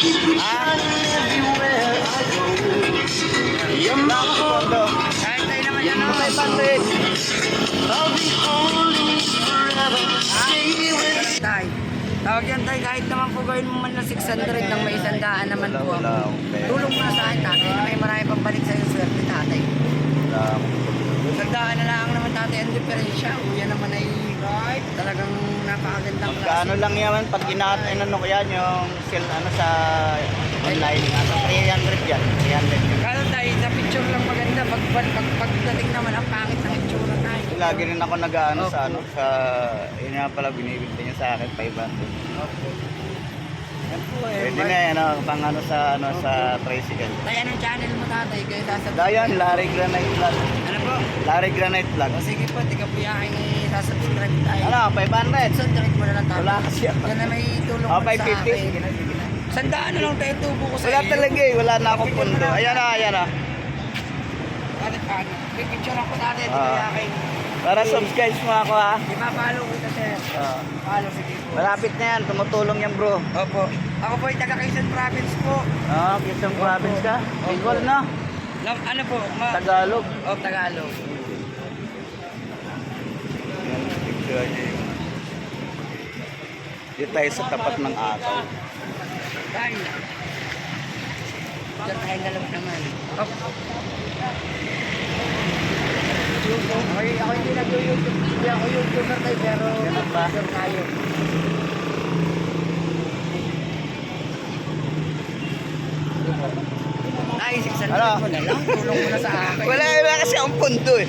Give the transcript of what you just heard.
Ah? Kahit tayo naman yan, oh. 500. Tay. Tawag yan tay, kahit naman po gawin mo man lang 600 nang may isandaan naman po ako. Tulong na sa akin tatay na may marami pang balik sa'yo swerte tatay. Wala akong Sandaan na tatay ang diferensya. O yan naman ay right. Talagang napakagandang Magkano lang yan pag inaat ano ko yan yung sale ano sa online ano 300 yan 300 yan. Kala tayo, sa picture lang maganda. Pag, pag, pag, pagdating naman, ang pangit ng itsura tayo. Lagi rin ako nag-ano sa Opo. ano sa yun nga pala binibigyan niya sa akin 500. Yan po eh. Pwede na yan ano, pang ano sa ano sa tricycle. Tayo, anong channel mo tatay? Kayo sasabihin. Dayan, Larry Granite Vlog. Ano po? Larry Granite Vlog. O sige po, tiga po yakin eh, sasubscribe tayo. Ano, 500? So, direct mo na lang tayo. Wala kasi ako. Yan na may tulong Oh, mo sa 550. akin. Sige na, sige na. Sandaan na lang tayo tubo ko sa Wala iyo. talaga eh, wala na akong pundo. Ayan na, ayan na. Ano, ano? May picture ako natin, Ah. tiga yakin. Para subscribe mo ako ha. Ipapalo kita sir. Ah. Follow, sige po. Malapit na yan, tumutulong yan bro. Opo. Ako po ay taga Quezon Province po. Ah, Quezon Province ka? Bicol na. Lam, ano po? Ma Tagalog. oh, Tagalog. Yan, picture niya yung... Dito tayo sa tapat ng ataw. Dahil na. Diyan tayo dalawa naman. Op. Ako, ako hindi nag-YouTube. Hindi ako YouTuber tayo, pero Ganun ba? Tayo. Ay, 600 Ano? mo na lang. Tulong mo na sa akin. Wala, wala kasi akong pundo eh.